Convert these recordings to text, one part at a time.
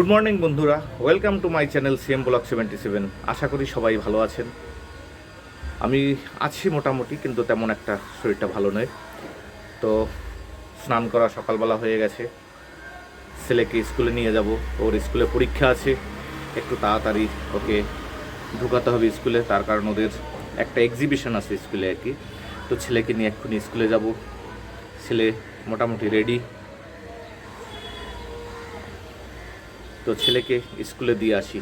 Good morning বন্ধুরা। Welcome to my channel CM block seventy seven আশা করি সবাই ভালো আছেন। আমি আছি মোটামুটি, কিন্তু তেমন একটা শরীরটা ভালো নয়। তো স্নান করা সকালবেলা হয়ে গেছে। ছেলেকে স্কুলে নিয়ে যাব। ওর স্কুলে পরীক্ষা আছে। একটু তাড়াতাড়ি ওকে ঢুকাতে হবে স্কুলে। তার কারণ ওদের একটা এক্সিবিশন আছে স্কুলে আর কি। তো ছেলেকে নিয়ে এক্ষুনি স্কুলে যাব। ছেলে মোটামুটি রেডি তো ছেলেকে স্কুলে দিয়ে আসি।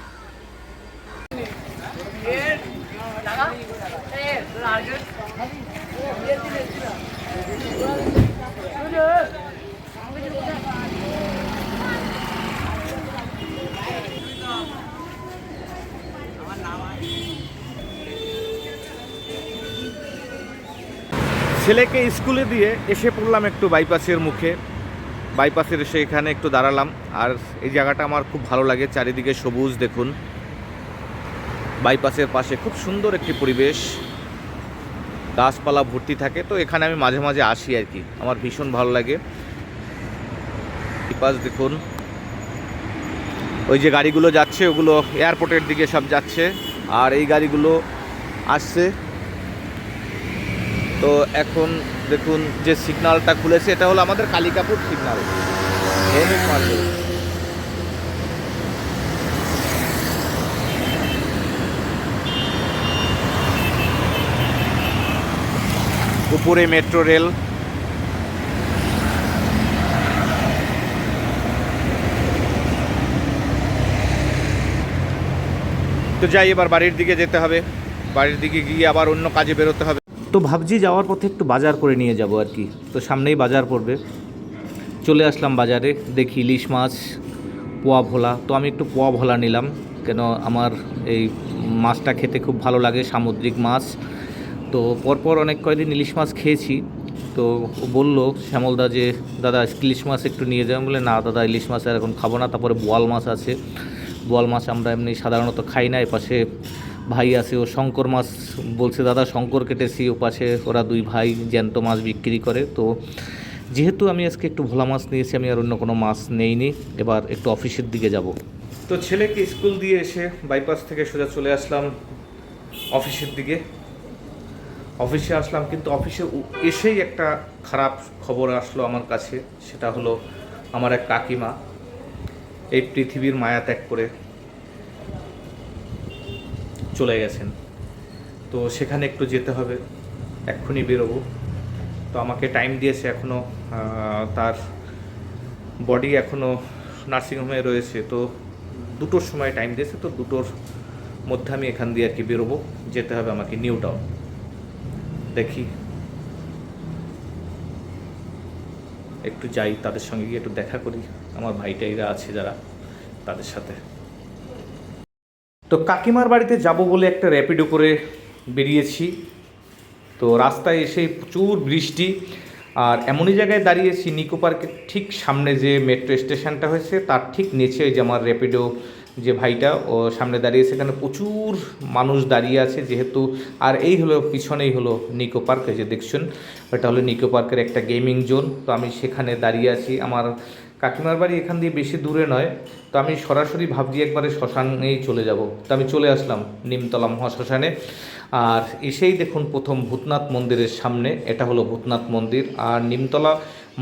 ছেলেকে স্কুলে দিয়ে এসে পড়লাম একটু বাইপাসের মুখে। বাইপাসের এসে এখানে একটু দাঁড়ালাম। আর এই জায়গাটা আমার খুব ভালো লাগে, চারিদিকে সবুজ দেখুন। বাইপাসের পাশে খুব সুন্দর একটি পরিবেশ। গাছপালা ভর্তি থাকে, তো এখানে আমি মাঝে মাঝে আসি আর কি। আমার ভীষণ ভালো লাগে। বাইপাস দেখুন। ওই যে গাড়িগুলো যাচ্ছে, ওগুলো এয়ারপোর্টের দিকে সব যাচ্ছে। আর এই গাড়িগুলো আসছে। তো এখন দেখুন যে সিগনালটা খুলেছে, এটা হলো আমাদের কালিকাপুর মার্কেট উপরে মেট্রো রেল তো যাই, এবার বাড়ির দিকে যেতে হবে। বাড়ির দিকে গিয়ে আবার অন্য কাজে বেরোতে হবে। তো ভাবছি যাওয়ার পথে একটু বাজার করে নিয়ে যাব আর কি। তো সামনেই বাজার পড়বে। চলে আসলাম বাজারে, দেখি ইলিশ মাছ, পোয়া ভোলা। তো আমি একটু পোয়া ভোলা নিলাম, কেন আমার এই মাছটা খেতে খুব ভালো লাগে, সামুদ্রিক মাছ। তো পরপর অনেক কয়দিন ইলিশ মাছ খেয়েছি। তো বলল, শ্যামলদা যে, দাদা ইলিশ মাছ একটু নিয়ে যাবেন বলে না দাদা, ইলিশ মাছ আর এখন খাব না। তারপরে বোয়াল মাছ আছে। বোয়াল মাছ আমরা এমনি সাধারণত খাই না, এপাশে ভাই আছে, ও শঙ্কর মাছ বলছে, দাদা, শঙ্কর কেটেছি, ও পাশে ওরা দুই ভাই জ্যান্ত মাছ বিক্রি করে। তো যেহেতু আমি আজকে একটু ভোলা মাছ নিয়েছি, আমি আর অন্য কোনো মাছ নেইনি। এবার একটু অফিসের দিকে যাব। তো ছেলেকে স্কুল দিয়ে এসে বাইপাস থেকে সোজা চলে আসলাম অফিসের দিকে। অফিসে আসলাম, কিন্তু অফিসে এসেই একটা খারাপ খবর আসলো আমার কাছে। সেটা হলো, আমার এক কাকিমা এই পৃথিবীর মায়া ত্যাগ করে চলে গেছেন। তো সেখানে একটু যেতে হবে, এক্ষুনি বেরোবো। তো আমাকে টাইম দিয়েছে এখনও তার বডি এখনও নার্সিংহোমে রয়েছে। তো দুটোর সময় টাইম দিয়েছে, তো দুটোর মধ্যে আমি এখান দিয়ে আর কি বেরোবো। যেতে হবে আমাকে নিউ টাউন দেখি। একটু যাই, তাদের সঙ্গে গিয়ে একটু দেখা করি। আমার ভাইটাইরা আছে যারা, তাদের সাথে। তো কাকিমার বাড়িতে যাব বলে একটা র্যাপিডো করে বেরিয়েছি। তো রাস্তায় এসে প্রচুর বৃষ্টি, আর এমনই জায়গায় দাঁড়িয়েছি নিকো পার্কের ঠিক সামনে যে মেট্রো স্টেশনটা হয়েছে, তার ঠিক নিচে যে আমার র্যাপিডো যে ভাইটা, ও সামনে দাঁড়িয়েছে এখানে প্রচুর মানুষ দাঁড়িয়ে আছে, যেহেতু আর এই হলো, পিছনেই হলো নিকো পার্ক যে দেখছেন? ওটা হলো নিকো পার্কের একটা গেমিং জোন তো আমি সেখানে দাঁড়িয়ে আছি। আমার কাকিমার বাড়ি এখান দিয়ে বেশি দূরে নয়। তো আমি সরাসরি ভাবছি একবারে শ্মশানেই চলে যাব। তো আমি চলে আসলাম নিমতলা মহাশ্মশানে। আর এসেই দেখুন প্রথম ভূতনাথ মন্দিরের সামনে। এটা হলো ভূতনাথ মন্দির। আর নিমতলা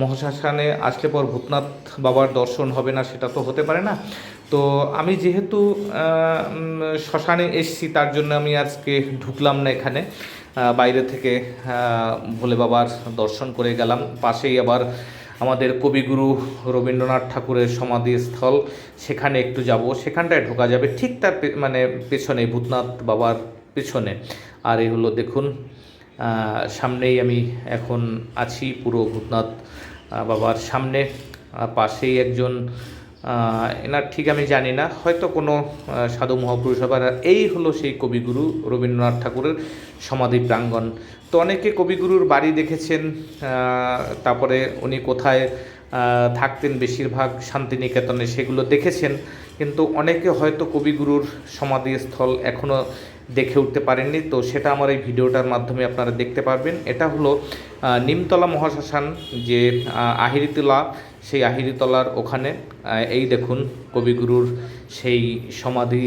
মহাশ্মশানে আসলে পর ভূতনাথ বাবার দর্শন হবে না, সেটা তো হতে পারে না। তো আমি যেহেতু শ্মশানে এসছি, তার জন্য আমি আজকে ঢুকলাম না এখানে। বাইরে থেকে ভোলে বাবার দর্শন করে গেলাম। পাশেই আবার আমাদের কবিগুরু রবীন্দ্রনাথ ঠাকুরের সমাধিস্থল, সেখানে একটু যাব। সেখানটায় ঢোকা যাবে, ঠিক তার মানে পেছনে, ভূতনাথ বাবার পেছনে। আর এই হলো দেখুন সামনেই আমি এখন আছি পুরো ভূতনাথ বাবার সামনে। পাশেই একজন এনার ঠিক আমি জানি না। হয়তো কোনো সাধু মহাপুরুষ আর এই হলো সেই কবিগুরু রবীন্দ্রনাথ ঠাকুরের সমাধি প্রাঙ্গণ। তো অনেকে কবিগুরুর বাড়ি দেখেছেন তারপরে উনি কোথায় থাকতেন বেশিরভাগ শান্তিনিকেতনে সেগুলো দেখেছেন। কিন্তু অনেকে হয়তো কবিগুরুর সমাধিস্থল এখনও দেখে উঠতে পারেননি। তো সেটা আমার এই ভিডিওটার মাধ্যমে আপনারা দেখতে পারবেন। এটা হলো নিমতলা মহাশ্মশান যে আহ, আহিরিতলা সেই আহিরিতলার ওখানে এই দেখুন কবিগুরুর সেই সমাধি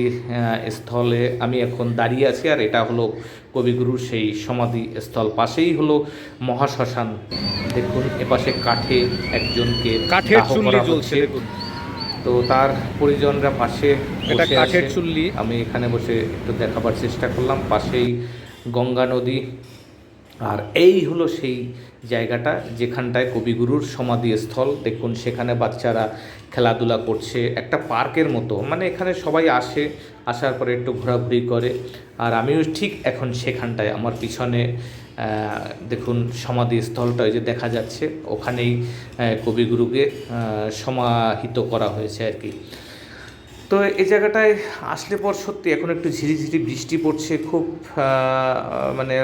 স্থলে আমি এখন দাঁড়িয়ে আছি। আর এটা হলো কবিগুরুর সেই সমাধি স্থল। পাশেই হলো মহাশ্মশান। দেখুন এপাশে কাঠে একজনকে কাঠের চুল্লি জ্বলছে। দেখুন। তো তার পরিজনরা পাশে এটা কাঠের চুল্লি। আমি এখানে বসে একটু দেখাবার চেষ্টা করলাম। পাশেই গঙ্গা নদী। আর এই হলো সেই জায়গাটা, যেখানটায় কবিগুরুর সমাধিস্থল দেখুন, সেখানে বাচ্চারা খেলাধুলা করছে। একটা পার্কের মতো। মানে এখানে সবাই আসে, আসার পরে একটু ঘোরাঘুরি করে। আর আমিও ঠিক এখন সেখানটায়, আমার পিছনে দেখুন সমাধিস্থলটা ওই যে দেখা যাচ্ছে। ওখানেই কবিগুরুকে সমাহিত করা হয়েছে আর কি। তো এই জায়গাটায় আসলে পর সত্যি এখন একটু ঝিরিঝিরি বৃষ্টি পড়ছে খুব মানে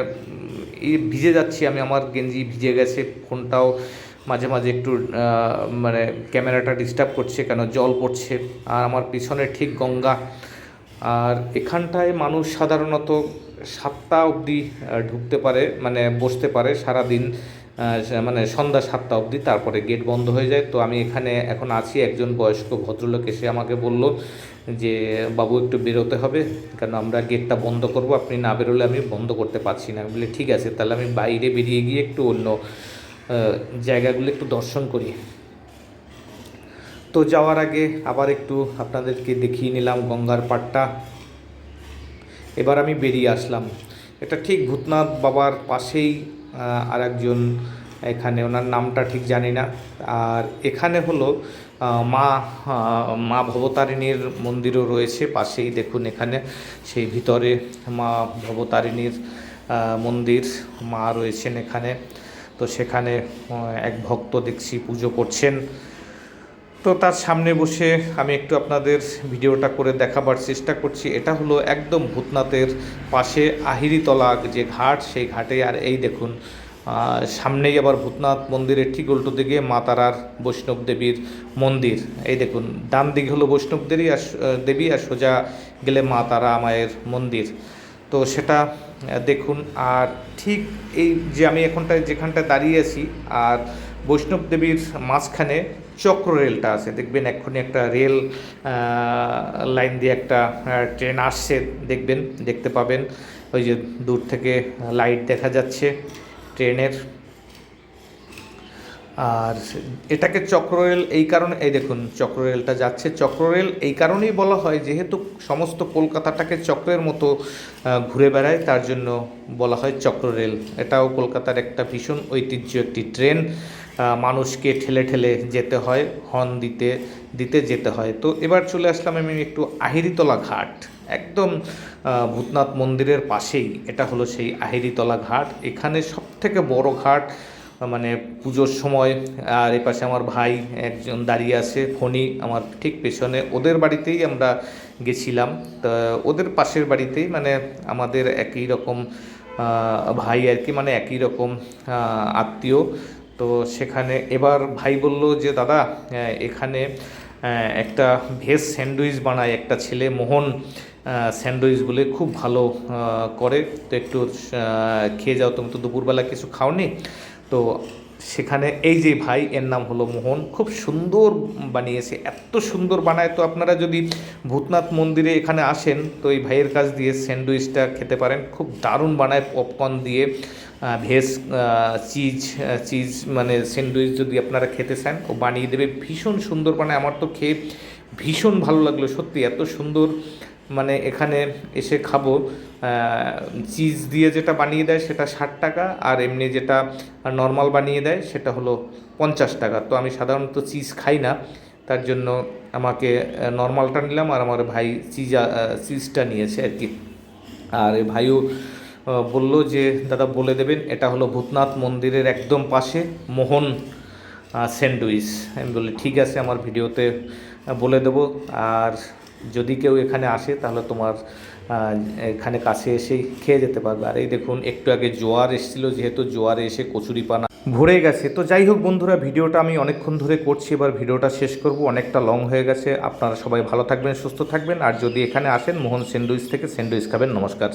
ভিজে যাচ্ছি আমি আমার গেঞ্জি ভিজে গেছে ফোনটাও মাঝে মাঝে একটু মানে ক্যামেরাটা ডিস্টার্ব করছে কেন জল পড়ছে আর আমার পিছনে ঠিক গঙ্গা। আর এখানটায় মানুষ সাধারণত সাতটা অবধি ঢুকতে পারে মানে বসতে পারে সারাদিন। আহ, মানে সন্ধ্যা সাতটা অবধি, তারপরে গেট বন্ধ হয়ে যায়। তো আমি এখানে এখন আছি, একজন বয়স্ক ভদ্রলোক এসে আমাকে বলল যে, বাবু, একটু বেরোতে হবে কারণ আমরা গেটটা বন্ধ করব? আপনি না বেরোলে আমি বন্ধ করতে পারছি না। বলে, ঠিক আছে, তাহলে আমি বাইরে বেরিয়ে গিয়ে একটু অন্য জায়গাগুলো একটু দর্শন করি। তো যাওয়ার আগে আবার একটু আপনাদেরকে দেখিয়ে নিলাম গঙ্গার পাড়টা। এবার আমি বেরিয়ে আসলাম। এটা ঠিক ভূতনাথ বাবার পাশেই আর একজন এখানে, ওনার নামটা ঠিক জানি না। আর এখানে হলো মা মা ভবতারিণীর মন্দিরও রয়েছে পাশেই, দেখুন এখানে। সেই ভিতরে মা ভবতারিণীর মন্দির, মা রয়েছেন এখানে। তো সেখানে এক ভক্ত দেখছি পুজো করছেন। তো তার সামনে বসে আমি একটু আপনাদের ভিডিওটা করে দেখাবার চেষ্টা করছি। এটা হলো একদম ভূতনাথের পাশে আহিরিতলা যে ঘাট, সেই ঘাটে। আর এই দেখুন সামনেই আবার ভূতনাথ মন্দিরের ঠিক উল্টো দিকে মা তারার বৈষ্ণব দেবীর মন্দির। এই দেখুন, ডান দিকে হলো বৈষ্ণব দেবী আর দেবী আর সোজা গেলে মা তারা মায়ের মন্দির। তো সেটা দেখুন, আর ঠিক এই যে আমি এখনটায় যেখানটায় দাঁড়িয়ে আছি, আর বৈষ্ণব দেবীর মাঝখানে চক্র রেলটা আছে। দেখবেন এক্ষুনি একটা রেল লাইন দিয়ে একটা ট্রেন আসছে, দেখবেন, দেখতে পাবেন। ওই যে দূর থেকে লাইট দেখা যাচ্ছে ট্রেনের। আর এটাকে চক্ররেল এই কারণে, এই দেখুন চক্ররেলটা যাচ্ছে। চক্ররেল এই কারণেই বলা হয়, যেহেতু সমস্ত কলকাতাটাকে চক্রের মতো ঘুরে বেড়ায়, তার জন্য বলা হয় চক্ররেল এটাও কলকাতার একটা ভীষণ ঐতিহ্য একটি ট্রেন। মানুষকে ঠেলে ঠেলে যেতে হয়, হর্ন দিতে দিতে যেতে হয়। তো এবার চলে আসলাম আমি একটু আহিরিতলা ঘাট। একদম ভূতনাথ মন্দিরের পাশেই। এটা হলো সেই আহিরিতলা ঘাট। এখানে সব থেকে বড় ঘাট মানে পুজোর সময়। আর এ পাশে আমার ভাই একজন দাঁড়িয়ে আছে, ফণি আমার ঠিক পেছনে। ওদের বাড়িতেই আমরা গেছিলাম। তা ওদের পাশের বাড়িতেই মানে আমাদের একই রকম ভাই আর কি মানে একই রকম আত্মীয়। তো সেখানে এবার ভাই বলল যে, দাদা এখানে একটা ভেজ স্যান্ডউইচ বানায়, একটা ছেলে মোহন স্যান্ডউইচ বলে, খুব ভালো করে। তো একটু খেয়ে যাও, তুমি তো দুপুরবেলা কিছু খাওনি। তো সেখানে এই যে ভাই, এর নাম হলো মোহন। খুব সুন্দর বানিয়েছে, এত সুন্দর বানায়। তো আপনারা যদি ভূতনাথ মন্দিরে এখানে আসেন, তো এই ভাইয়ের কাছ দিয়ে স্যান্ডউইচটা খেতে পারেন। খুব দারুণ বানায় পপকর্ন দিয়ে। ভেজ চিজ চিজ মানে স্যান্ডউইচ যদি আপনারা খেতে চান, ও বানিয়ে দেবে ভীষণ সুন্দর। মানে আমার তো খেয়ে ভীষণ ভালো লাগল, সত্যি এত সুন্দর। মানে এখানে এসে খাব চিজ দিয়ে যেটা বানিয়ে দেয় সেটা ষাট টাকা, আর এমনি যেটা নর্মাল বানিয়ে দেয় সেটা হলো পঞ্চাশ টাকা। তো আমি সাধারণত চিজ খাই না, তার জন্য আমাকে নর্মালটা নিলাম আর আমার ভাই চিজা চিজটা নিয়েছে আর কি। আর ভাইও বলল যে, দাদা, বলে দেবেন, এটা হলো ভূতনাথ মন্দিরের একদম পাশে মোহন স্যান্ডউইচ। আমি বলি ঠিক আছে, আমার ভিডিওতে বলে দেবো। আর যদি কেউ এখানে আসে, তাহলে তোমার এখানে কাছে এসেই খেয়ে যেতে পারবে। আর এই দেখুন, একটু আগে জোয়ার এসেছিল, যেহেতু জোয়ারে এসে কচুরি পানা ভরে গেছে। তো যাই হোক বন্ধুরা, ভিডিওটা আমি অনেকক্ষণ ধরে করছি, এবার ভিডিওটা শেষ করব। অনেকটা লং হয়ে গেছে। আপনারা সবাই ভালো থাকবেন, সুস্থ থাকবেন। আর যদি এখানে আসেন, মোহন স্যান্ডউইচ থেকে স্যান্ডউইচ খাবেন। নমস্কার।